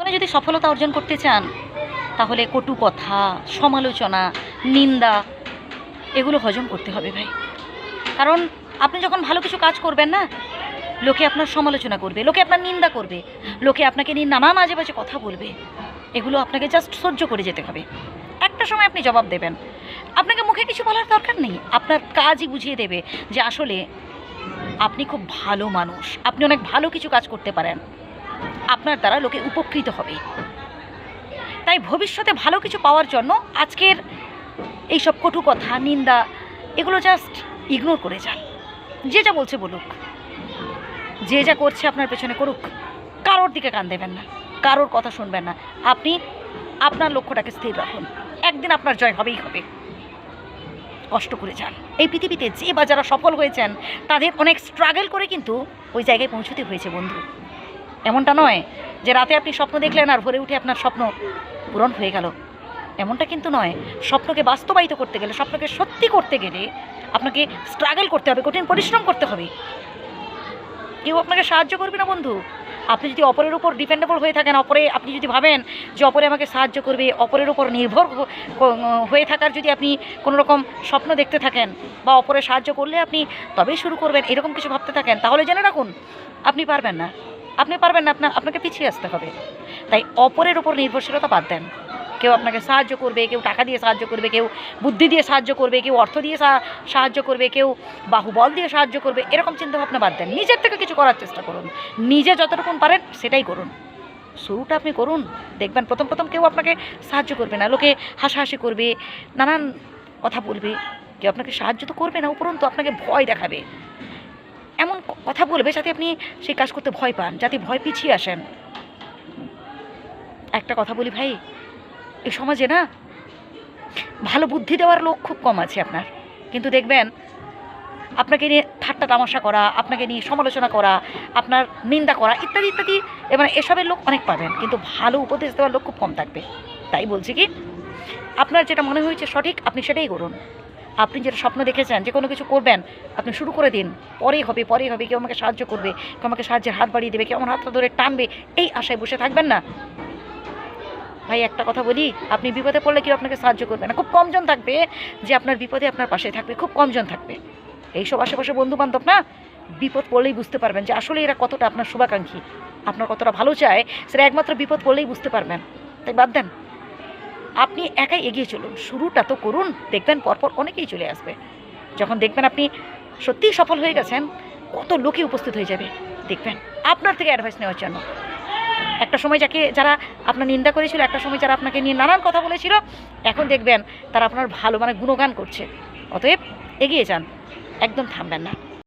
জীবনে যদি সফলতা অর্জন করতে চান, তাহলে কটু কথা, সমালোচনা, নিন্দা, এগুলো হজম করতে হবে ভাই। কারণ আপনি যখন ভালো কিছু কাজ করবেন না, লোকে আপনার সমালোচনা করবে, লোকে আপনার নিন্দা করবে, লোকে আপনাকে নিয়ে নানা আজে বাজে কথা বলবে, এগুলো আপনাকে জাস্ট সহ্য করে যেতে হবে। একটা সময় আপনি জবাব দেবেন। আপনাকে মুখে কিছু বলার দরকার নেই। আপনার কাজই বুঝিয়ে দেবে যে আসলে আপনি খুব ভালো মানুষ, আপনি অনেক ভালো কিছু কাজ করতে পারেন। আপনার দ্বারা লোকে উপকৃত হবে। তাই ভবিষ্যতে ভালো কিছু পাওয়ার জন্য আজকের এইসব কটু কথা, নিন্দা, এগুলো জাস্ট ইগনোর করে যান। যে যা বলছে বলুক। যে যা করছে আপনার পেছনে করুক। কারোর দিকে কান দেবেন না। কারোর কথা শুনবেন না। আপনি আপনার লক্ষ্যটাকে স্থির রাখুন। একদিন আপনার জয় হবেই হবে। কষ্ট করে যান। এই পৃথিবীতে যে বা যারা সফল হয়েছেন, তাদের অনেক স্ট্রাগল করে কিন্তু ওই জায়গায় পৌঁছতে হয়েছে বন্ধু। এমনটা নয় যে রাতে আপনি স্বপ্ন দেখলেন আর ভোরে উঠে আপনার স্বপ্ন পূরণ হয়ে গেল। এমনটা কিন্তু নয়। স্বপ্নকে বাস্তবায়িত করতে গেলে, স্বপ্নকে সত্যি করতে গেলে আপনাকে স্ট্রাগল করতে হবে, কঠিন পরিশ্রম করতে হবে। কেউ আপনাকে সাহায্য করবে না, বন্ধু। আপনি যদি অপরের উপর ডিপেন্ডেবল হয়ে থাকেন, অপরে আপনি যদি ভাবেন যে অপরে আমাকে সাহায্য করবে, অপরের উপর নির্ভর হয়ে থাকার যদি আপনি কোনো রকম স্বপ্ন দেখতে থাকেন বা অপরে সাহায্য করলে আপনি তবেই শুরু করবেন, এরকম কিছু ভাবতে থাকেন, তাহলে জেনে রাখুন, আপনি পারবেন না। আপনি পারবেন না আপনার আপনাকে পিছিয়ে আসতে হবে। তাই অপরের উপর নির্ভরশীলতা বাদ দেন। কেউ আপনাকে সাহায্য করবে, কেউ টাকা দিয়ে সাহায্য করবে, কেউ বুদ্ধি দিয়ে সাহায্য করবে, কেউ অর্থ দিয়ে সাহায্য করবে, কেউ বাহুবল দিয়ে সাহায্য করবে, এরকম চিন্তাভাবনা বাদ দেন। নিজের থেকে কিছু করার চেষ্টা করুন। নিজে যতটুকুন পারেন সেটাই করুন। শুরুটা আপনি করুন। দেখবেন প্রথম প্রথম কেউ আপনাকে সাহায্য করবে না। লোকে হাসাহাসি করবে, নানান কথা বলবে। কেউ আপনাকে সাহায্য তো করবে না, উপরন্তু আপনাকে ভয় দেখাবে। কথা বলবে যাতে আপনি সেই কাজ করতে ভয় পান, যাতে ভয় পিছিয়ে আসেন। একটা কথা বলি ভাই, এই সমাজে না ভালো বুদ্ধি দেওয়ার লোক খুব কম আছে আপনার। কিন্তু দেখবেন, আপনাকে নিয়ে ঠাট্টা তামাশা করা, আপনাকে নিয়ে সমালোচনা করা, আপনার নিন্দা করা ইত্যাদি ইত্যাদি, এবার এসবের লোক অনেক পাবেন, কিন্তু ভালো উপদেশ দেওয়ার লোক খুব কম থাকবে। তাই বলছি কি, আপনার যেটা মনে হয়েছে সঠিক, আপনি সেটাই করুন। আপনি যেটা স্বপ্ন দেখেছেন যে কোনো কিছু করবেন, আপনি শুরু করে দিন। পরেই হবে পরেই হবে, কেউ আমাকে সাহায্য করবে, কেউ আমাকে সাহায্যের হাত বাড়িয়ে দেবে, কেউ আমার হাতটা ধরে টানবে, এই আশায় বসে থাকবেন না। ভাই, একটা কথা বলি, আপনি বিপদে পড়লে কেউ আপনাকে সাহায্য করবে না। খুব কমজন থাকবে যে আপনার বিপদে আপনার পাশে থাকবে, খুব কমজন থাকবে। এইসব আশেপাশে বন্ধু বান্ধব না? বিপদ পড়লেই বুঝতে পারবেন যে আসলে এরা কতটা আপনার শুভাকাঙ্ক্ষী। আপনার কতটা ভালো চায়, সেটা একমাত্র বিপদ পড়লেই বুঝতে পারবেন। তাই বাদ দেন। আপনি একাই এগিয়ে চলুন, শুরুটা তো করুন, দেখবেন পরপর অনেকেই চলে আসবে। যখন দেখবেন আপনি সত্যিই সফল হয়ে গেছেন, কত লোকে উপস্থিত হয়ে যাবে, দেখবেন আপনার থেকে অ্যাডভাইস নেওয়ার জন্য। একটা সময় যাকে, যারা আপনার নিন্দা করেছিল, একটা সময় যারা আপনাকে নিয়ে নানান কথা বলেছিল, এখন দেখবেন তারা আপনার ভালো মানে গুণগান করছে। অতএব এগিয়ে যান, একদম থামবেন না।